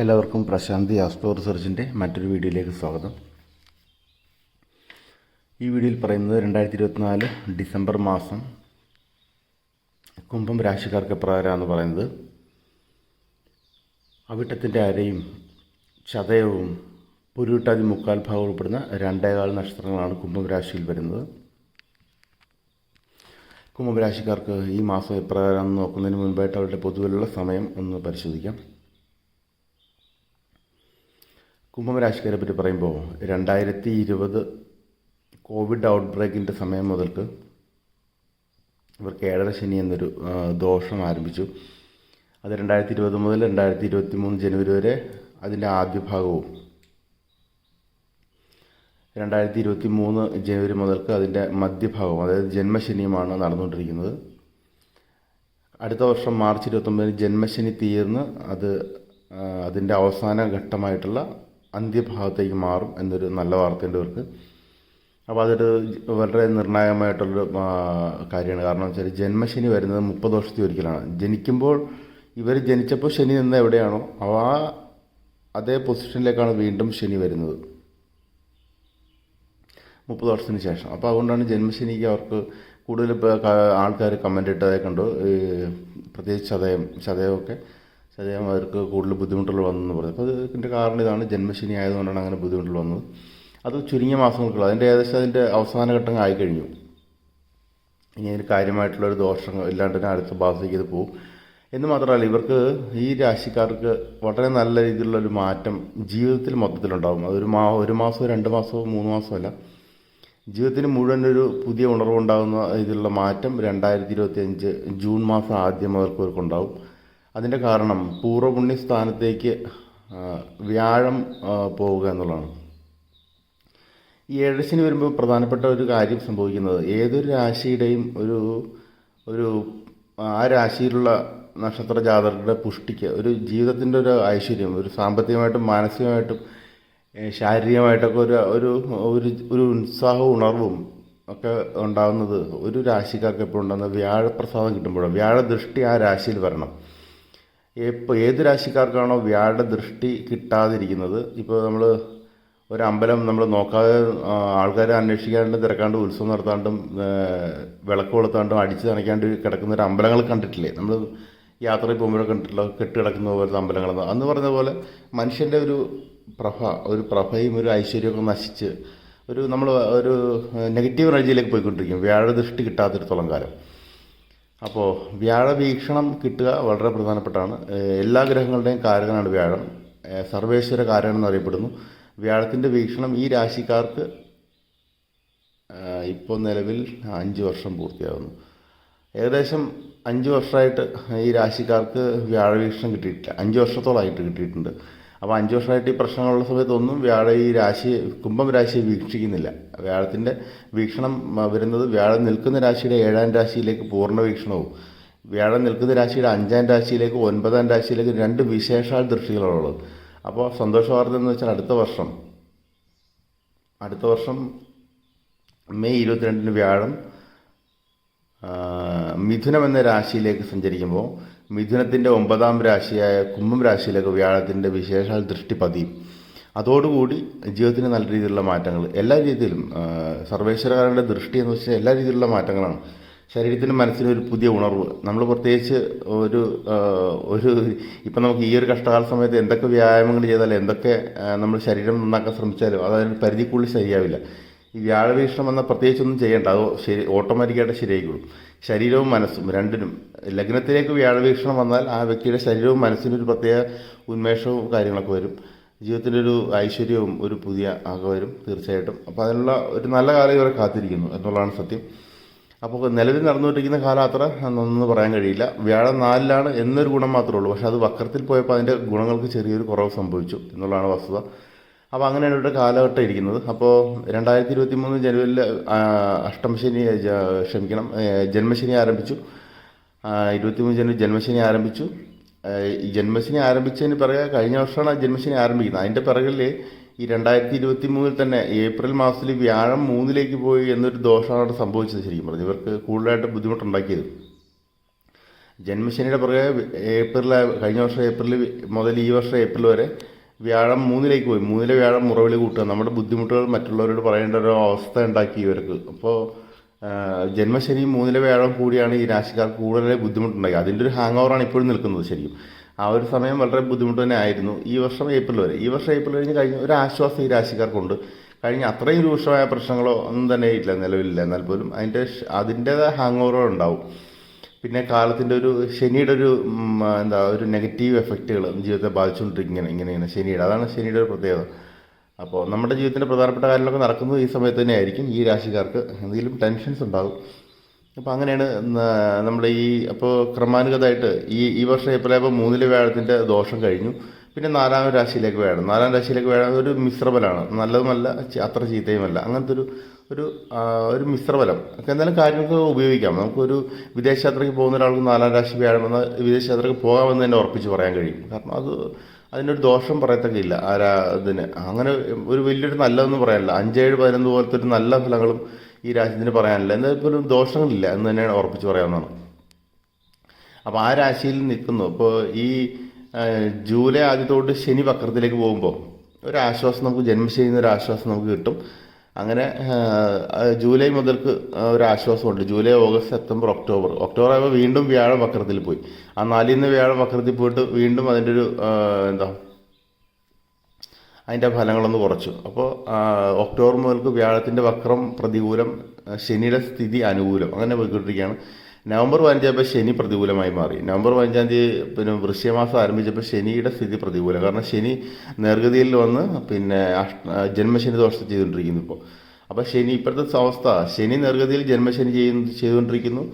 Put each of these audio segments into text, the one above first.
എല്ലാവർക്കും പ്രശാന്തി ആസ്ട്രോ റിസർച്ചിന്റെ മറ്റൊരു വീഡിയോയിലേക്ക് സ്വാഗതം. ഈ വീഡിയോയിൽ പറയുന്നത് രണ്ടായിരത്തി ഇരുപത്തിനാല് ഡിസംബർ മാസം കുംഭം രാശിക്കാർക്ക് എപ്രകാരമാണെന്ന് പറയുന്നത് അവിട്ടത്തിന്റെ അരയും ചതയവും പുരുട്ടാതി മുക്കാൽ ഭാഗം ഉൾപ്പെടുന്ന രണ്ടേകാൽ നക്ഷത്രങ്ങളാണ് കുംഭം രാശിയിൽ വരുന്നത്. കുംഭരാശിക്കാർക്ക് ഈ മാസം എപ്രകാരമാണെന്ന് നോക്കുന്നതിന് മുൻപായിട്ട് അവരുടെ പൊതുവിലുള്ള സമയം ഒന്ന് പരിശോധിക്കാം. കുംഭരാശിക്കാരെ പറ്റി പറയുമ്പോൾ രണ്ടായിരത്തി ഇരുപത് കോവിഡ് ഔട്ട് ബ്രേക്കിന്റെ സമയം മുതൽക്ക് ഇവർക്ക് ഏഴര ശനി എന്നൊരു ദോഷം ആരംഭിച്ചു. അത് രണ്ടായിരത്തി ഇരുപത് മുതൽ രണ്ടായിരത്തി ഇരുപത്തി മൂന്ന് ജനുവരി വരെ അതിന്റെ ആദ്യ ഭാഗവും രണ്ടായിരത്തി ഇരുപത്തി മൂന്ന് ജനുവരി മുതൽക്ക് അതിന്റെ മധ്യഭാഗവും അതായത് ജന്മശനിയുമാണ് നടന്നുകൊണ്ടിരിക്കുന്നത്. അടുത്ത വർഷം മാർച്ച് ഇരുപത്തൊമ്പതിന് ജന്മശനി തീർന്ന് അത് അതിന്റെ അവസാന ഘട്ടമായിട്ടുള്ള അന്ത്യഭാഗത്തേക്ക് മാറും എന്നൊരു നല്ല വാർത്തയുണ്ട് ഇവർക്ക്. അപ്പോൾ അതൊരു വളരെ നിർണായകമായിട്ടുള്ളൊരു കാര്യമാണ്. കാരണം വെച്ചാൽ ജന്മശനി വരുന്നത് മുപ്പത് വർഷത്തിൽ ഒരിക്കലാണ്. ജനിക്കുമ്പോൾ ഇവർ ജനിച്ചപ്പോൾ ശനി നിന്ന് എവിടെയാണോ അവ അതേ പൊസിഷനിലേക്കാണ് വീണ്ടും ശനി വരുന്നത്. മുപ്പത് വർഷത്തിന് ശേഷം. അപ്പോൾ അതുകൊണ്ടാണ് ജന്മശനിക്ക് അവർക്ക് കൂടുതൽ ആൾക്കാർ കമന്റ് ഇട്ടതായി കണ്ടു. പ്രത്യേകിച്ച് ചതയം ചതയമൊക്കെ. ചതയം അവർക്ക് കൂടുതൽ ബുദ്ധിമുട്ടുകൾ വന്നെന്ന് പറഞ്ഞു. അപ്പോൾ അതിന്റെ കാരണം ഇതാണ്. ജന്മശനി ആയതുകൊണ്ടാണ് അങ്ങനെ ബുദ്ധിമുട്ടുകൾ വന്നത്. അത് ചുരുങ്ങിയ മാസങ്ങൾക്കുള്ള അതിന്റെ ഏകദേശം അതിന്റെ അവസാന ഘട്ടം ആയിക്കഴിഞ്ഞു. ഇനി അതിന് കാര്യമായിട്ടുള്ളൊരു ദോഷം ഇല്ലാണ്ട് തന്നെ അടുത്ത ഭാഗത്തേക്ക് ഇത് പോകും എന്ന് മാത്രമല്ല ഇവർക്ക് ഈ രാശിക്കാർക്ക് വളരെ നല്ല രീതിയിലുള്ള ഒരു മാറ്റം ജീവിതത്തിൽ മൊത്തത്തിലുണ്ടാകും. അതൊരു മാ ഒരു മാസമോ രണ്ട് മാസമോ മൂന്ന് മാസമോ അല്ല. ജീവിതത്തിന് മുഴുവൻ ഒരു പുതിയ ഉണർവുണ്ടാകുന്ന രീതിയിലുള്ള മാറ്റം രണ്ടായിരത്തി ഇരുപത്തി അഞ്ച് ജൂൺ മാസം ആദ്യം അവർക്ക് ഇവർക്കുണ്ടാവും. അതിന്റെ കാരണം പൂർവപുണ്യ സ്ഥാനത്തേക്ക് വ്യാഴം പോവുക എന്നുള്ളതാണ്. ഈ ഏഴശിന് വരുമ്പോൾ പ്രധാനപ്പെട്ട ഒരു കാര്യം സംഭവിക്കുന്നത് ഏതൊരു രാശിയുടെയും ഒരു ഒരു ആ രാശിയിലുള്ള നക്ഷത്ര ജാതകരുടെ പുഷ്ടിക്ക് ഒരു ജീവിതത്തിന്റെ ഒരു ഐശ്വര്യം ഒരു സാമ്പത്തികമായിട്ടും മാനസികമായിട്ടും ശാരീരികമായിട്ടൊക്കെ ഒരു ഒരു ഒരു ഉത്സാഹവും ഉണർവും ഒക്കെ ഉണ്ടാകുന്നത് ഒരു രാശിക്കാർക്ക് എപ്പോഴും ഉണ്ടാകുന്ന വ്യാഴപ്രസാദം കിട്ടുമ്പോഴാണ്. വ്യാഴദൃഷ്ടി ആ രാശിയിൽ വരണം. ഇപ്പോൾ ഏത് രാശിക്കാർക്കാണോ വ്യാഴ ദൃഷ്ടി കിട്ടാതിരിക്കുന്നത്? ഇപ്പോൾ നമ്മൾ ഒരു അമ്പലം നമ്മൾ നോക്കാതെ ആൾക്കാരെ അന്വേഷിക്കാണ്ടും തിരക്കാണ്ട് ഉത്സവം നടത്താണ്ടും വിളക്ക് കൊളുത്താണ്ടും അടിച്ച് നനയ്ക്കാണ്ട് കിടക്കുന്ന ഒരു അമ്പലങ്ങൾ കണ്ടിട്ടില്ലേ? നമ്മൾ യാത്ര പോകുമ്പോഴൊക്കെ കണ്ടിട്ടുള്ള കെട്ട് കിടക്കുന്ന പോലത്തെ അമ്പലങ്ങൾ അന്ന് പറഞ്ഞ പോലെ മനുഷ്യന്റെ ഒരു പ്രഭ ഒരു പ്രഭയും ഒരു ഐശ്വര്യമൊക്കെ നശിച്ച് ഒരു നമ്മൾ ഒരു നെഗറ്റീവ് എനർജിയിലേക്ക് പോയിക്കൊണ്ടിരിക്കും. വ്യാഴ ദൃഷ്ടി കിട്ടാത്തിടത്തോളം കാലം അപ്പോൾ വ്യാഴവീക്ഷണം കിട്ടുക വളരെ പ്രധാനപ്പെട്ടാണ്. എല്ലാ ഗ്രഹങ്ങളുടെയും കാരകനാണ് വ്യാഴം. സർവേശ്വര കാരകൻ എന്നറിയപ്പെടുന്നു വ്യാഴത്തിന്റെ വീക്ഷണം ഈ രാശിക്കാർക്ക് ഇപ്പോൾ നിലവിൽ അഞ്ച് വർഷം പൂർത്തിയാകുന്നു ഏകദേശം അഞ്ച് വർഷമായിട്ട് ഈ രാശിക്കാർക്ക് വ്യാഴവീക്ഷണം കിട്ടിയിട്ടില്ല. അഞ്ച് വർഷത്തോളമായിട്ട് കിട്ടിയിട്ടുണ്ട്. അപ്പോൾ അഞ്ച് വർഷമായിട്ട് ഈ പ്രശ്നങ്ങളുള്ള സമയത്തൊന്നും വ്യാഴ ഈ രാശി കുംഭം രാശിയെ വീക്ഷിക്കുന്നില്ല. വ്യാഴത്തിന്റെ വീക്ഷണം വരുന്നത് വ്യാഴം നിൽക്കുന്ന രാശിയുടെ ഏഴാം രാശിയിലേക്ക് പൂർണ വീക്ഷണവും വ്യാഴം നിൽക്കുന്ന രാശിയുടെ അഞ്ചാം രാശിയിലേക്ക് ഒൻപതാം രാശിയിലേക്ക് രണ്ട് വിശേഷാൽ ദൃഷ്ടികളുള്ളത് അപ്പോൾ സന്തോഷവാർത്ത എന്ന് വെച്ചാൽ അടുത്ത വർഷം. അടുത്ത വർഷം മെയ് ഇരുപത്തിരണ്ടിന് വ്യാഴം മിഥുനം എന്ന രാശിയിലേക്ക് സഞ്ചരിക്കുമ്പോൾ മിഥുനത്തിന്റെ ഒമ്പതാം രാശിയായ കുംഭം രാശിയിലേക്ക് വ്യാഴത്തിന്റെ വിശേഷാൽ ദൃഷ്ടി പതിയും. അതോടുകൂടി ജീവിതത്തിന് നല്ല രീതിയിലുള്ള മാറ്റങ്ങൾ. എല്ലാ രീതിയിലും സർവേശ്വരകാരന്റെ ദൃഷ്ടി എന്ന് വെച്ചാൽ എല്ലാ രീതിയിലുള്ള മാറ്റങ്ങളാണ്. ശരീരത്തിനും മനസ്സിനും ഒരു പുതിയ ഉണർവ്. നമ്മൾ പ്രത്യേകിച്ച് ഒരു ഒരു ഇപ്പം നമുക്ക് ഈ ഒരു കഷ്ടകാല സമയത്ത് എന്തൊക്കെ വ്യായാമങ്ങൾ ചെയ്താലും എന്തൊക്കെ നമ്മൾ ശരീരം നന്നാക്കാൻ ശ്രമിച്ചാലും അതായത് പരിധിക്കുള്ളിൽ ശരിയാവില്ല. ഈ വ്യാഴവീക്ഷണം എന്നാൽ പ്രത്യേകിച്ചൊന്നും ചെയ്യേണ്ട. അത് ശരി ഓട്ടോമാറ്റിക്കായിട്ട് ശരിയായിക്കോളും. ശരീരവും മനസ്സും രണ്ടിനും. ലഗ്നത്തിലേക്ക് വ്യാഴവീക്ഷണം വന്നാൽ ആ വ്യക്തിയുടെ ശരീരവും മനസ്സിനും ഒരു പ്രത്യേക ഉന്മേഷവും കാര്യങ്ങളൊക്കെ വരും. ജീവിതത്തിന്റെ ഒരു ഐശ്വര്യവും ഒരു പുതിയ ആകെ വരും തീർച്ചയായിട്ടും. അപ്പോൾ അതിനുള്ള ഒരു നല്ല കാലം ഇവരെ കാത്തിരിക്കുന്നു എന്നുള്ളതാണ് സത്യം. അപ്പോൾ നിലവിൽ നടന്നുകൊണ്ടിരിക്കുന്ന കാലം അത്ര നന്നൊന്നും പറയാൻ കഴിയില്ല. വ്യാഴം നാലിലാണ് എന്നൊരു ഗുണം മാത്രമേ ഉള്ളൂ. പക്ഷേ അത് വക്രത്തിൽ പോയപ്പോൾ അതിന്റെ ഗുണങ്ങൾക്ക് ചെറിയൊരു കുറവ് സംഭവിച്ചു എന്നുള്ളതാണ് വസ്തുത. അപ്പോൾ അങ്ങനെയാണ് ഇവിടെ കാലഘട്ടം ഇരിക്കുന്നത്. അപ്പോൾ രണ്ടായിരത്തി ഇരുപത്തി മൂന്ന് ജനുവരിയിൽ അഷ്ടമശനി ക്ഷമിക്കണം ജന്മശനി ആരംഭിച്ചു. ഇരുപത്തി മൂന്ന് ജനുവരി ജന്മശനി ആരംഭിച്ചു. ജന്മശനി ആരംഭിച്ചതിന് പിറകെ കഴിഞ്ഞ വർഷമാണ് ജന്മശനി ആരംഭിക്കുന്നത്. അതിന്റെ പിറകിൽ ഈ രണ്ടായിരത്തി ഇരുപത്തി മൂന്നിൽ തന്നെ ഏപ്രിൽ മാസത്തിൽ വ്യാഴം മൂന്നിലേക്ക് പോയി എന്നൊരു ദോഷമാണ് അവിടെ സംഭവിച്ചത് ശരിക്കും പറഞ്ഞു ഇവർക്ക് കൂടുതലായിട്ട് ബുദ്ധിമുട്ടുണ്ടാക്കിയത്. ജന്മശനിയുടെ പുറകെ ഏപ്രിൽ കഴിഞ്ഞ വർഷം ഏപ്രിൽ മുതൽ ഈ വർഷം ഏപ്രിൽ വരെ വ്യാഴം മൂന്നിലേക്ക് പോയി. മൂന്നിലെ വ്യാഴം മുറവിൽ കൂട്ടുക. നമ്മുടെ ബുദ്ധിമുട്ടുകൾ മറ്റുള്ളവരോട് പറയേണ്ട ഒരു അവസ്ഥ ഉണ്ടാക്കി ഇവർക്ക്. അപ്പോൾ ജന്മശനി മൂന്നിലെ വ്യാഴം കൂടിയാണ് ഈ രാശിക്കാർക്ക് കൂടുതൽ ബുദ്ധിമുട്ടുണ്ടാക്കി അതിന്റെ ഒരു ഹാങ് ഓവറാണ് ഇപ്പോഴും നിൽക്കുന്നത് ശരിക്കും. ആ ഒരു സമയം വളരെ ബുദ്ധിമുട്ട് തന്നെ ആയിരുന്നു. ഈ വർഷം ഏപ്രിൽ വരെ. ഈ വർഷം ഏപ്രിൽ കഴിഞ്ഞ് കഴിഞ്ഞ ഒരു ആശ്വാസം ഈ രാശിക്കാർക്കുണ്ട്. കഴിഞ്ഞ അത്രയും രൂക്ഷമായ പ്രശ്നങ്ങളോ ഒന്നും തന്നെ ഇല്ല നിലവിലില്ല. എന്നാൽ പോലും അതിന്റെ അതിന്റേതായ ഹാങ് ഓവറുകൾ ഉണ്ടാവും. പിന്നെ കാലത്തിന്റെ ഒരു ശനിയുടെ ഒരു എന്താ ഒരു നെഗറ്റീവ് എഫക്റ്റുകൾ ജീവിതത്തെ ബാധിച്ചുകൊണ്ടിരിക്കും ഇങ്ങനെ ഇങ്ങനെ ഇങ്ങനെ ശനിയുടെ. അതാണ് ശനിയുടെ ഒരു പ്രത്യേകത. അപ്പോൾ നമ്മുടെ ജീവിതത്തിന്റെ പ്രധാനപ്പെട്ട കാര്യങ്ങളൊക്കെ നടക്കുന്നത് ഈ സമയത്ത് തന്നെ ആയിരിക്കും. ഈ രാശിക്കാർക്ക് എന്തെങ്കിലും ടെൻഷൻസ് ഉണ്ടാകും. അപ്പോൾ അങ്ങനെയാണ് നമ്മുടെ ഈ അപ്പോൾ ക്രമാനുഗതമായിട്ട് ഈ ഈ വർഷം ഏപ്രിലായപ്പോൾ മൂന്നിലെ വ്യാഴത്തിന്റെ ദോഷം കഴിഞ്ഞു. പിന്നെ നാലാം രാശിയിലേക്ക് വേണം നാലാം രാശിയിലേക്ക് വേണം ഒരു മിശ്രബലാണ് നല്ലതുമല്ല അത്ര ചീത്തയുമല്ല. അങ്ങനത്തെ ഒരു ഒരു ഒരു മിശ്രബലം. ഒക്കെ എന്തായാലും കാര്യങ്ങൾക്ക് ഉപയോഗിക്കാം. നമുക്കൊരു വിദേശയാത്രയ്ക്ക് പോകുന്ന ഒരാൾക്ക് നാലാം രാശി വ്യാഴമെന്ന് വിദേശയാത്രയ്ക്ക് പോകാമെന്ന് തന്നെ ഉറപ്പിച്ച് പറയാൻ കഴിയും. കാരണം അത് അതിനൊരു ദോഷം പറയത്തക്കില്ല ആരാ ഇതിന്. അങ്ങനെ ഒരു വലിയൊരു നല്ലതെന്ന് പറയാനില്ല. അഞ്ചേഴ് പതിനൊന്ന് പോലത്തെ ഒരു നല്ല ഫലങ്ങളും ഈ രാജ്യത്തിന് പറയാനില്ല. എന്നാൽ പോലും ദോഷങ്ങളില്ല എന്ന് തന്നെയാണ് ഉറപ്പിച്ച് പറയാവുന്നതാണ്. അപ്പോൾ ആ രാശിയിൽ നിൽക്കുന്നു. അപ്പോൾ ഈ ജൂലൈ ആദ്യത്തോട്ട് ശനി വക്രത്തിലേക്ക് പോകുമ്പോൾ ഒരു ആശ്വാസം നമുക്ക് ജന്മശനി എന്നൊരു ആശ്വാസം നമുക്ക് കിട്ടും. അങ്ങനെ ജൂലൈ മുതൽക്ക് ഒരു ആശ്വാസമുണ്ട്. July August September October. October ആയപ്പോൾ വീണ്ടും വ്യാഴം വക്രത്തിൽ പോയി. ആ നാലിൽ നിന്ന് വ്യാഴം വക്രത്തിൽ പോയിട്ട് വീണ്ടും അതിന്റെ ഒരു എന്താ അതിന്റെ ഫലങ്ങളൊന്ന് കുറച്ചു. അപ്പോൾ ഒക്ടോബർ മുതൽക്ക് വ്യാഴത്തിന്റെ വക്രം പ്രതികൂലം ശനിയുടെ സ്ഥിതി അനുകൂലം. അങ്ങനെ പോയിക്കൊണ്ടിരിക്കുകയാണ്. നവംബർ പതിനഞ്ചായപ്പോൾ ശനി പ്രതികൂലമായി മാറി. നവംബർ പതിനഞ്ചാം തീയതി പിന്നെ വൃശ്യമാസം ആരംഭിച്ചപ്പോൾ ശനിയുടെ സ്ഥിതി പ്രതികൂലം. കാരണം ശനി നേർഗതിയിൽ വന്ന് പിന്നെ ജന്മശനി ദോഷം ചെയ്തുകൊണ്ടിരിക്കുന്നു ഇപ്പോൾ അപ്പോൾ ശനി ഇപ്പോഴത്തെ അവസ്ഥ ശനി നേർഗതിയിൽ ജന്മശനി ചെയ്യുന്ന ചെയ്തുകൊണ്ടിരിക്കുന്നു.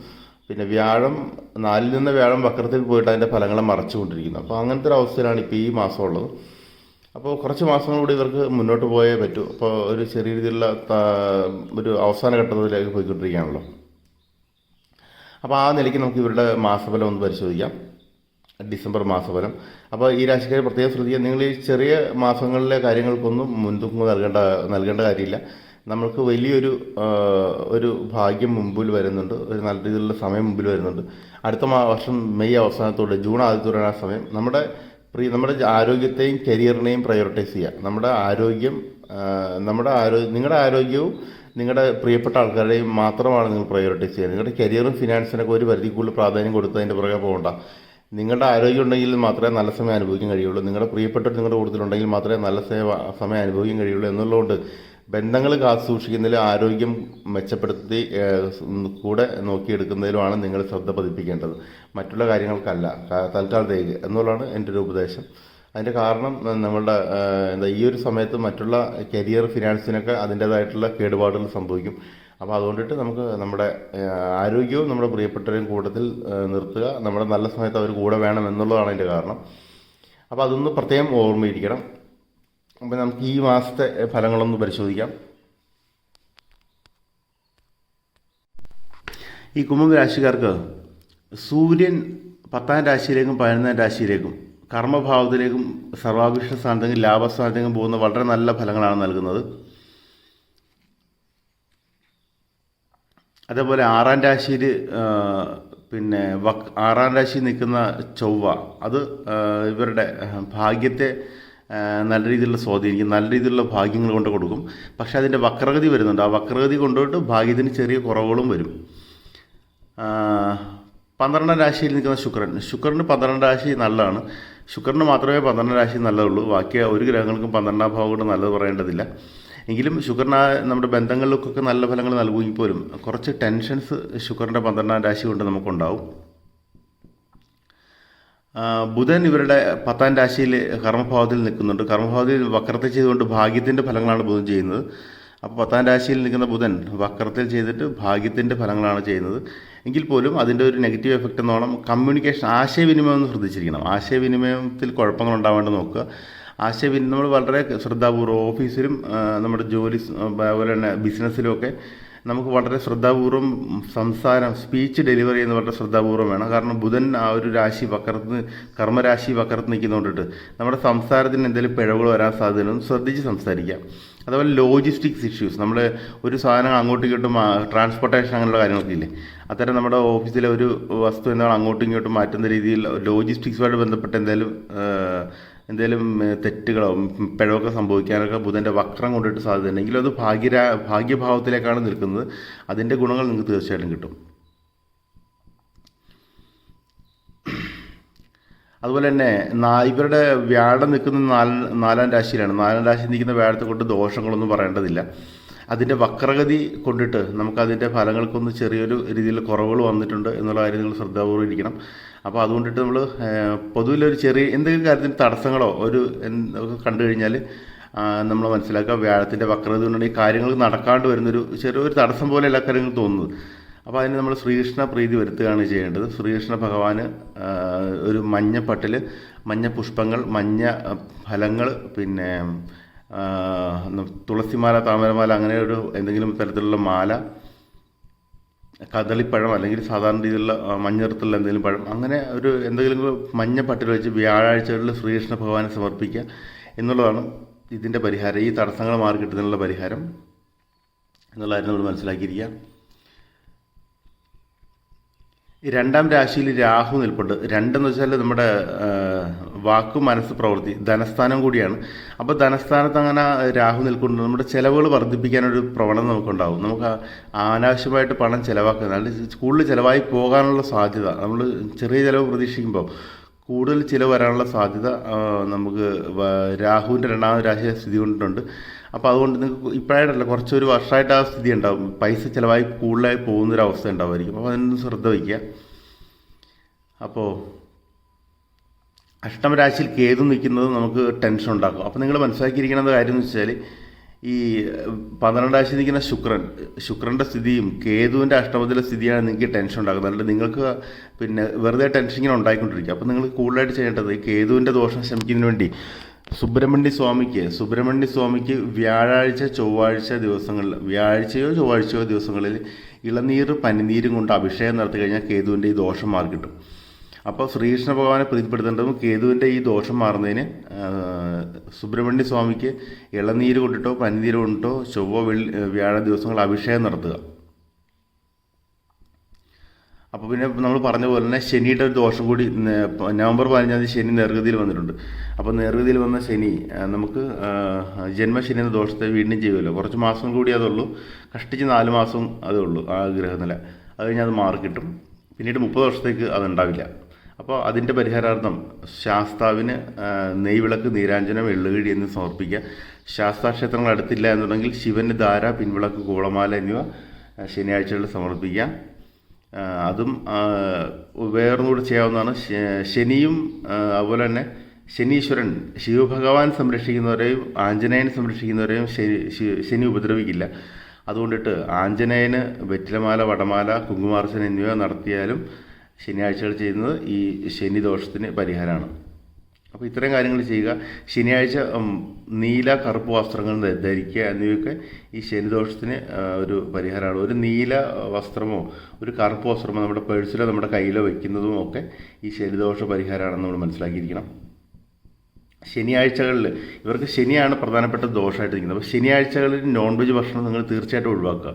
പിന്നെ വ്യാഴം നാലിൽ നിന്ന് വ്യാഴം വക്രത്തിൽ പോയിട്ട് അതിന്റെ ഫലങ്ങളെ മറച്ചുകൊണ്ടിരിക്കുന്നു. അപ്പോൾ അങ്ങനത്തെ ഒരു അവസ്ഥയിലാണ് ഇപ്പോൾ ഈ മാസം ഉള്ളത്. അപ്പോൾ കുറച്ച് മാസങ്ങളൂടെ ഇവർക്ക് മുന്നോട്ട് പോയേ പറ്റൂ. അപ്പോൾ ഒരു ചെറിയ രീതിയിലുള്ള ഒരു അവസാന ഘട്ടത്തിലേക്ക് പോയിക്കൊണ്ടിരിക്കുകയാണല്ലോ. അപ്പോൾ ആ നിലയ്ക്ക് നമുക്ക് ഇവരുടെ മാസഫലം ഒന്ന് പരിശോധിക്കാം. ഡിസംബർ മാസഫലം. അപ്പോൾ ഈ രാശിക്കാർ പ്രത്യേകം ശ്രദ്ധിക്കുക നിങ്ങൾ ഈ ചെറിയ മാസങ്ങളിലെ കാര്യങ്ങൾക്കൊന്നും മുൻതൂക്കം നൽകേണ്ട നൽകേണ്ട കാര്യമില്ല. നമ്മൾക്ക് വലിയൊരു ഒരു ഭാഗ്യം മുമ്പിൽ വരുന്നുണ്ട്. ഒരു നല്ല രീതിയിലുള്ള സമയം മുമ്പിൽ വരുന്നുണ്ട്. അടുത്ത വർഷം മെയ് അവസാനത്തോടെ ജൂൺ ആദ്യത്തോടെ ആ സമയം. നമ്മുടെ പ്രീ നമ്മുടെ ആരോഗ്യത്തെയും കരിയറിനെയും പ്രയോറിറ്റൈസ് ചെയ്യുക. നമ്മുടെ ആരോഗ്യം നമ്മുടെ ആരോഗ്യം നിങ്ങളുടെ ആരോഗ്യവും നിങ്ങളുടെ പ്രിയപ്പെട്ട ആൾക്കാരുടെയും മാത്രമാണ് നിങ്ങൾ പ്രയോറിറ്റൈസ് ചെയ്യുക. നിങ്ങളുടെ കരിയറും ഫിനാൻസിനൊക്കെ ഒരു പരിധി കൂടുതൽ പ്രാധാന്യം കൊടുത്തതിന്റെ പുറകെ പോകണ്ട. നിങ്ങളുടെ ആരോഗ്യം ഉണ്ടെങ്കിൽ മാത്രമേ നല്ല സമയം അനുഭവിക്കാൻ കഴിയുള്ളൂ. നിങ്ങളുടെ പ്രിയപ്പെട്ടവർ നിങ്ങളുടെ കൂടുതലുണ്ടെങ്കിൽ മാത്രമേ നല്ല സമയം അനുഭവിക്കാൻ കഴിയുള്ളൂ എന്നുള്ളതുകൊണ്ട് ബന്ധങ്ങൾ കാത്തു സൂക്ഷിക്കുന്നതിൽ ആരോഗ്യം മെച്ചപ്പെടുത്തി കൂടെ നോക്കിയെടുക്കുന്നതിലുമാണ് നിങ്ങൾ ശ്രദ്ധ പതിപ്പിക്കേണ്ടത്. മറ്റുള്ള കാര്യങ്ങൾക്കല്ല. തൽക്കാലത്തേക്ക് എന്നുള്ളതാണ് എന്റെ ഒരു ഉപദേശം. അതിന്റെ കാരണം നമ്മളുടെ എന്താ ഈ ഒരു സമയത്ത് മറ്റുള്ള കരിയർ ഫിനാൻസിനൊക്കെ അതിന്റേതായിട്ടുള്ള കേടുപാടുകൾ സംഭവിക്കും. അപ്പോൾ അതുകൊണ്ടിട്ട് നമുക്ക് നമ്മുടെ ആരോഗ്യവും നമ്മുടെ പ്രിയപ്പെട്ടവരെയും കൂട്ടത്തിൽ നിർത്തുക. നമ്മുടെ നല്ല സമയത്ത് അവർ കൂടെ വേണം എന്നുള്ളതാണ് അതിന്റെ കാരണം. അപ്പോൾ അതൊന്ന് പ്രത്യേകം ഓർമ്മയിരിക്കണം അപ്പോൾ നമുക്ക് ഈ മാസത്തെ ഫലങ്ങളൊന്ന് പരിശോധിക്കാം. ഈ കുംഭം രാശിക്കാർക്ക് സൂര്യൻ പത്താം രാശിയിലേക്കും പതിനൊന്നാം രാശിയിലേക്കും കർമ്മഭാവത്തിലേക്കും സർവാഭിഷ്ട സ്ഥാനത്തേക്കും ലാഭസ്ഥാനത്തേക്കും പോകുന്ന വളരെ നല്ല ഫലങ്ങളാണ് നൽകുന്നത്. അതേപോലെ ആറാം രാശിയിൽ പിന്നെ വക് ആറാം രാശിയിൽ നിൽക്കുന്ന ചൊവ്വ അത് ഇവരുടെ ഭാഗ്യത്തെ നല്ല രീതിയിലുള്ള സ്വാധീനിക്കും നല്ല രീതിയിലുള്ള ഭാഗ്യങ്ങൾ കൊണ്ട് കൊടുക്കും. പക്ഷേ അതിന്റെ വക്രഗതി വരുന്നുണ്ട്. ആ വക്രഗതി കൊണ്ടുപോയിട്ട് ഭാഗ്യത്തിന് ചെറിയ കുറവുകളും വരും. പന്ത്രണ്ടാം രാശിയിൽ നിൽക്കുന്ന ശുക്രൻ. ശുക്രന് പന്ത്രണ്ടാം രാശി നല്ലതാണ്. ശുക്രന് മാത്രമേ പന്ത്രണ്ടാം രാശി നല്ലതുള്ളൂ. ബാക്കി ഒരു ഗ്രഹങ്ങൾക്കും പന്ത്രണ്ടാം ഭാവം കൊണ്ട് നല്ലത് പറയേണ്ടതില്ല. എങ്കിലും ശുക്രൻ ആ നമ്മുടെ ബന്ധങ്ങളിലൊക്കെ നല്ല ഫലങ്ങൾ നൽകുമെങ്കിൽ പോലും കുറച്ച് ടെൻഷൻസ് ശുക്രന്റെ പന്ത്രണ്ടാം രാശി കൊണ്ട് നമുക്കുണ്ടാവും. ബുധൻ ഇവരുടെ പത്താം രാശിയിൽ കർമ്മഭാവത്തിൽ നിൽക്കുന്നുണ്ട്. കർമ്മഭാവത്തിൽ വക്രത്തെ ചെയ്തുകൊണ്ട് ഭാഗ്യത്തിന്റെ ഫലങ്ങളാണ് ബുധൻ ചെയ്യുന്നത്. അപ്പോൾ പത്താം രാശിയിൽ നിൽക്കുന്ന ബുധൻ വക്രത്തിൽ ചെയ്തിട്ട് ഭാഗ്യത്തിന്റെ ഫലങ്ങളാണ് ചെയ്യുന്നത്. എങ്കിൽ പോലും അതിന്റെ ഒരു നെഗറ്റീവ് എഫക്റ്റ് എന്നോണം കമ്മ്യൂണിക്കേഷൻ ആശയവിനിമയം ഒന്ന് ശ്രദ്ധിച്ചിരിക്കണം. ആശയവിനിമയത്തിൽ കുഴപ്പങ്ങൾ ഉണ്ടാവാണ്ട് നോക്കുക. ആശയവിനിമയം നമ്മൾ വളരെ ശ്രദ്ധാപൂർവം ഓഫീസിലും നമ്മുടെ ജോലി അതുപോലെ തന്നെ ബിസിനസ്സിലും ഒക്കെ നമുക്ക് വളരെ ശ്രദ്ധാപൂർവം സംസാരം സ്പീച്ച് ഡെലിവറി ചെയ്യുന്നത് വളരെ ശ്രദ്ധാപൂർവം വേണം. കാരണം ബുധൻ ആ ഒരു രാശി വക്രത്ത് കർമ്മരാശി വക്രത്ത് നിൽക്കുന്നതുകൊണ്ടിട്ട് നമ്മുടെ സംസാരത്തിന് എന്തെങ്കിലും പിഴവുകൾ വരാൻ സാധ്യതയുണ്ട് ശ്രദ്ധിച്ച് സംസാരിക്കാം. അതുപോലെ ലോജിസ്റ്റിക്സ് ഇഷ്യൂസ് നമ്മൾ ഒരു സാധനം അങ്ങോട്ടും ഇങ്ങോട്ടും ട്രാൻസ്പോർട്ടേഷൻ അങ്ങനെയുള്ള കാര്യങ്ങളൊക്കെ ഇല്ലേ? അത്തരം നമ്മുടെ ഓഫീസിലെ ഒരു വസ്തു എന്താണ് അങ്ങോട്ടും ഇങ്ങോട്ടും മാറ്റുന്ന രീതിയിൽ ലോജിസ്റ്റിക്സുമായിട്ട് ബന്ധപ്പെട്ട് എന്തെങ്കിലും എന്തെങ്കിലും തെറ്റുകളോ പിഴവൊക്കെ സംഭവിക്കാനൊക്കെ ബുധന്റെ വക്രം കൊണ്ടിട്ട് സാധ്യതയുണ്ട് എങ്കിലും അത് ഭാഗ്യരാ ഭാഗ്യഭാവത്തിലേക്കാണ് നിൽക്കുന്നത്. അതിന്റെ ഗുണങ്ങൾ നിങ്ങൾക്ക് തീർച്ചയായിട്ടും കിട്ടും. അതുപോലെ തന്നെ ഇവരുടെ വ്യാഴം നിൽക്കുന്ന നാല് നാലാം രാശിയിലാണ്. നാലാം രാശി നിൽക്കുന്ന വ്യാഴത്തെ കൊണ്ട് ദോഷങ്ങളൊന്നും പറയേണ്ടതില്ല. അതിന്റെ വക്രഗതി കൊണ്ടിട്ട് നമുക്കതിന്റെ ഫലങ്ങൾക്കൊന്ന് ചെറിയൊരു രീതിയിൽ കുറവുകൾ വന്നിട്ടുണ്ട് എന്നുള്ള കാര്യം നിങ്ങൾ ശ്രദ്ധാപൂർവം ഇരിക്കണം. അപ്പോൾ അതുകൊണ്ടിട്ട് നമ്മൾ പൊതുവിലൊരു ചെറിയ എന്തെങ്കിലും കാര്യത്തിന് തടസ്സങ്ങളോ ഒരു കണ്ടു കഴിഞ്ഞാൽ നമ്മൾ മനസ്സിലാക്കുക വ്യാഴത്തിന്റെ വക്രത കൊണ്ടാണ് ഈ കാര്യങ്ങൾ നടക്കാണ്ട് വരുന്നൊരു ചെറിയൊരു തടസ്സം പോലെ എല്ലാ കാര്യങ്ങളും തോന്നുന്നത്. അപ്പോൾ അതിന് നമ്മൾ ശ്രീകൃഷ്ണ പ്രീതി വരുത്തുകയാണ് ചെയ്യേണ്ടത്. ശ്രീകൃഷ്ണ ഭഗവാന് ഒരു മഞ്ഞപ്പട്ടിൽ മഞ്ഞ പുഷ്പങ്ങൾ മഞ്ഞ ഫലങ്ങൾ പിന്നെ തുളസിമാല താമരമാല അങ്ങനെ ഒരു എന്തെങ്കിലും തരത്തിലുള്ള മാല കദളിപ്പഴം അല്ലെങ്കിൽ സാധാരണ രീതിയിലുള്ള മഞ്ഞനിറത്തിലുള്ള മഞ്ഞ നിറത്തിലുള്ള എന്തെങ്കിലും പഴം അങ്ങനെ ഒരു എന്തെങ്കിലും മഞ്ഞ പട്ടിൽ വെച്ച് വ്യാഴാഴ്ചകളിൽ ശ്രീകൃഷ്ണ ഭഗവാനെ സമർപ്പിക്കുക എന്നുള്ളതാണ് ഇതിന്റെ പരിഹാരം. ഈ തടസ്സങ്ങൾ മാറി കിട്ടുന്നതിനുള്ള പരിഹാരം എന്നുള്ളതായിരുന്നു നമ്മൾ മനസ്സിലാക്കിയിരിക്കുക. രണ്ടാം രാശിയിൽ രാഹു നിൽപ്പുണ്ട്. രണ്ടെന്ന് വെച്ചാൽ നമ്മുടെ വാക്ക് മനസ്സ് പ്രവൃത്തി ധനസ്ഥാനം കൂടിയാണ്. അപ്പോൾ ധനസ്ഥാനത്ത് അങ്ങനെ രാഹു നിൽക്കുന്നുണ്ട്. നമ്മുടെ ചിലവുകൾ വർദ്ധിപ്പിക്കാനൊരു പ്രവണത നമുക്കുണ്ടാവും. നമുക്ക് അനാവശ്യമായിട്ട് പണം ചിലവാക്കുക അല്ലെങ്കിൽ കൂടുതൽ ചിലവായി പോകാനുള്ള സാധ്യത നമ്മൾ ചെറിയ ചിലവ് പ്രതീക്ഷിക്കുമ്പോൾ കൂടുതൽ ചിലവ് വരാനുള്ള സാധ്യത നമുക്ക് രാഹുവിന്റെ രണ്ടാമത് രാശിയെ സ്ഥിതി കൊണ്ടിട്ടുണ്ട്. അപ്പോൾ അതുകൊണ്ട് നിങ്ങൾക്ക് ഇപ്പോഴായിട്ടല്ല കുറച്ചൊരു വർഷമായിട്ട് ആ സ്ഥിതി ഉണ്ടാവും. പൈസ ചിലവായി കൂടുതലായി പോകുന്നൊരവസ്ഥ ഉണ്ടാവുമായിരിക്കും. അപ്പോൾ അതിനൊന്ന് ശ്രദ്ധ വയ്ക്കുക. അപ്പോൾ അഷ്ടമരാശിയിൽ കേതു നിൽക്കുന്നത് നമുക്ക് ടെൻഷൻ ഉണ്ടാക്കും. അപ്പോൾ നിങ്ങൾ മനസ്സിലാക്കിയിരിക്കുന്ന കാര്യം എന്ന് വെച്ചാൽ ഈ പന്ത്രണ്ടാം രാശി നിൽക്കുന്ന ശുക്രൻ ശുക്രന്റെ സ്ഥിതിയും കേതുവിന്റെ അഷ്ടമത്തിലെ സ്ഥിതിയാണ് നിങ്ങൾക്ക് ടെൻഷൻ ഉണ്ടാക്കുന്നത്. അല്ലെങ്കിൽ നിങ്ങൾക്ക് പിന്നെ വെറുതെ ടെൻഷൻ ഇങ്ങനെ ഉണ്ടായിക്കൊണ്ടിരിക്കുക. അപ്പോൾ നിങ്ങൾ കൂടുതലായിട്ട് ചെയ്യേണ്ടത് കേതുവിന്റെ ദോഷം ശമിക്കുന്നതിന് വേണ്ടി സുബ്രഹ്മണ്യ സ്വാമിക്ക് സുബ്രഹ്മണ്യ സ്വാമിക്ക് വ്യാഴാഴ്ച ചൊവ്വാഴ്ച ദിവസങ്ങളിൽ വ്യാഴാഴ്ചയോ ചൊവ്വാഴ്ചയോ ദിവസങ്ങളിൽ ഇളനീർ പനിനീരും കൊണ്ട് അഭിഷേകം നടത്തി കഴിഞ്ഞാൽ കേതുവിന്റെ ഈ ദോഷം മാറി കിട്ടും. അപ്പോൾ ശ്രീകൃഷ്ണ ഭഗവാനെ പ്രീതിപ്പെടുത്തേണ്ടതും കേതുവിന്റെ ഈ ദോഷം മാറുന്നതിന് സുബ്രഹ്മണ്യ സ്വാമിക്ക് ഇളനീര് കൊണ്ടിട്ടോ പനിനീര് കൊണ്ടിട്ടോ ചൊവ്വ വെള്ളി വ്യാഴ ദിവസങ്ങൾ അഭിഷേകം നടത്തുക. അപ്പോൾ പിന്നെ നമ്മൾ പറഞ്ഞ പോലെ തന്നെ ശനിയുടെ ഒരു ദോഷം കൂടി നവംബർ പതിനഞ്ചാം തീയതി ശനി നേർഗതിയിൽ വന്നിട്ടുണ്ട്. അപ്പോൾ നേർഗതിയിൽ വന്ന ശനി നമുക്ക് ജന്മശനി എന്ന ദോഷത്തെ വീണ്ടും ചെയ്യുമല്ലോ. കുറച്ച് മാസം കൂടി അതുള്ളൂ. കഷ്ടിച്ച് നാല് മാസം അതേ ഉള്ളൂ ആ ഗ്രഹനില. അത് കഴിഞ്ഞാൽ അത് മാറി കിട്ടും പിന്നീട് മുപ്പത് വർഷത്തേക്ക് അതുണ്ടാവില്ല അപ്പോൾ അതിന്റെ പരിഹാരാർത്ഥം ശാസ്താവിന് നെയ്വിളക്ക് നീരാഞ്ജനം എള്ളുകിഴി എന്ന് സമർപ്പിക്കുക. ശാസ്താ ക്ഷേത്രങ്ങൾ അടുത്തില്ല എന്നുണ്ടെങ്കിൽ ശിവന് ധാര പിൻവിളക്ക് കൂളമാല എന്നിവ ശനിയാഴ്ചകളിൽ സമർപ്പിക്കാം അതും വേറൊന്നുകൂടെ ചെയ്യാവുന്നതാണ്. ശനിയും അതുപോലെ തന്നെ ശനീശ്വരൻ ശിവഭഗവാൻ സംരക്ഷിക്കുന്നവരെയും ആഞ്ജനേയൻ സംരക്ഷിക്കുന്നവരെയും ശനി ഉപദ്രവിക്കില്ല. അതുകൊണ്ടിട്ട് ആഞ്ജനേയന് വെറ്റിലമാല വടമാല കുങ്കുമാർച്ചന എന്നിവ നടത്തിയാലും ശനിയാഴ്ചകൾ ചെയ്യുന്നത് ഈ ശനി ദോഷത്തിന് പരിഹാരമാണ്. അപ്പോൾ ഇത്രയും കാര്യങ്ങൾ ചെയ്യുക. ശനിയാഴ്ച നീല കറുപ്പ് വസ്ത്രങ്ങൾ ധരിക്കുക എന്നിവയൊക്കെ ഈ ശനിദോഷത്തിന് ഒരു പരിഹാരമാണ്. ഒരു നീല വസ്ത്രമോ ഒരു കറുപ്പ് വസ്ത്രമോ നമ്മുടെ പേഴ്സിലോ നമ്മുടെ കയ്യിലോ വെക്കുന്നതും ഒക്കെ ഈ ശനിദോഷ പരിഹാരമാണെന്ന് നമ്മൾ മനസ്സിലാക്കിയിരിക്കണം. ശനിയാഴ്ചകളിൽ ഇവർക്ക് ശനിയാണ് പ്രധാനപ്പെട്ട ദോഷമായിട്ട് നിൽക്കുന്നത്. അപ്പോൾ ശനിയാഴ്ചകളിൽ നോൺ വെജ് ഭക്ഷണം നിങ്ങൾ തീർച്ചയായിട്ടും ഒഴിവാക്കുക.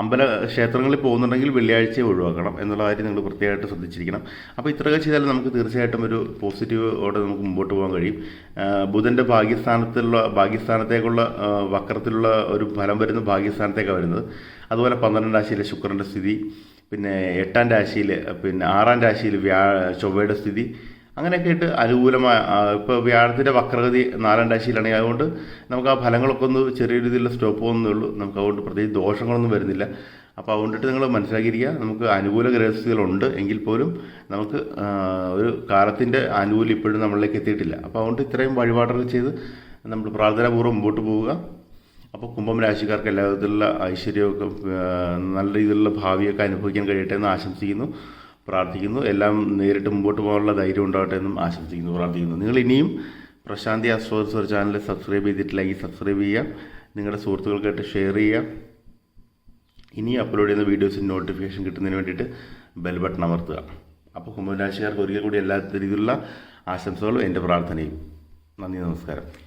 അമ്പല ക്ഷേത്രങ്ങളിൽ പോകുന്നുണ്ടെങ്കിൽ വെള്ളിയാഴ്ച ഒഴിവാക്കണം എന്നുള്ള കാര്യം നിങ്ങൾ പ്രത്യേകമായിട്ട് ശ്രദ്ധിച്ചിരിക്കണം. അപ്പോൾ ഇത്രയൊക്കെ ചെയ്താൽ നമുക്ക് തീർച്ചയായിട്ടും ഒരു പോസിറ്റീവോടെ നമുക്ക് മുമ്പോട്ട് പോകാൻ കഴിയും. ബുധന്റെ ഭാഗ്യസ്ഥാനത്തുള്ള ഭാഗ്യസ്ഥാനത്തേക്കുള്ള വക്രത്തിലുള്ള ഒരു ഫലം വരുന്ന ഭാഗ്യസ്ഥാനത്തേക്കാണ് വരുന്നത്. അതുപോലെ പന്ത്രണ്ടാം രാശിയിലെ ശുക്രന്റെ സ്ഥിതി പിന്നെ എട്ടാം രാശിയിൽ പിന്നെ ആറാം രാശിയിൽ വ്യാ ചൊവ്വയുടെ സ്ഥിതി അങ്ങനെയൊക്കെ ആയിട്ട് അനുകൂലമായ ഇപ്പോൾ വ്യാഴത്തിന്റെ വക്രഗതി നാലാം അതുകൊണ്ട് നമുക്ക് ആ ഫലങ്ങളൊക്കെ ഒന്ന് ചെറിയ രീതിയിലുള്ള സ്റ്റോപ്പ് പോകുന്നേ ഉള്ളൂ. നമുക്ക് അതുകൊണ്ട് പ്രത്യേകിച്ച് ദോഷങ്ങളൊന്നും വരുന്നില്ല. അപ്പോൾ അതുകൊണ്ടിട്ട് നിങ്ങൾ മനസ്സിലാക്കിയിരിക്കുക നമുക്ക് അനുകൂല ഗ്രഹസ്ഥിതികളുണ്ട് എങ്കിൽ പോലും നമുക്ക് ഒരു കാലത്തിന്റെ അനുകൂലം ഇപ്പോഴും നമ്മളിലേക്ക് എത്തിയിട്ടില്ല. അപ്പോൾ അതുകൊണ്ട് ഇത്രയും വഴിപാടുകൾ ചെയ്ത് നമ്മൾ പ്രാർത്ഥനാപൂർവം മുമ്പോട്ട് പോവുക. അപ്പോൾ കുംഭം രാശിക്കാർക്ക് എല്ലാ വിധത്തിലുള്ള ഐശ്വര്യമൊക്കെ നല്ല രീതിയിലുള്ള ഭാവിയൊക്കെ അനുഭവിക്കാൻ കഴിയട്ടെ എന്ന് ആശംസിക്കുന്നു. പ്രാർത്ഥിക്കുന്നു. എല്ലാം നേരിട്ട് മുമ്പോട്ട് പോകാനുള്ള ധൈര്യം ഉണ്ടാവട്ടെ എന്നും ആശംസിക്കുന്നു പ്രാർത്ഥിക്കുന്നു. നിങ്ങൾ ഇനിയും പ്രശാന്തി അസ്ട്രോസർ ചാനൽ സബ്സ്ക്രൈബ് ചെയ്തിട്ടില്ലെങ്കിൽ സബ്സ്ക്രൈബ് ചെയ്യുക. നിങ്ങളുടെ സുഹൃത്തുക്കൾക്കായിട്ട് ഷെയർ ചെയ്യുക. ഇനി അപ്ലോഡ് ചെയ്യുന്ന വീഡിയോസിന് നോട്ടിഫിക്കേഷൻ കിട്ടുന്നതിന് വേണ്ടിയിട്ട് ബെൽ ബട്ടൺ അമർത്തുക. അപ്പോൾ കുംഭരാശിക്കാർക്ക് ഒരിക്കൽ കൂടി എല്ലാ രീതിയിലുള്ള ആശംസകളും എന്റെ പ്രാർത്ഥനയും. നന്ദി നമസ്കാരം.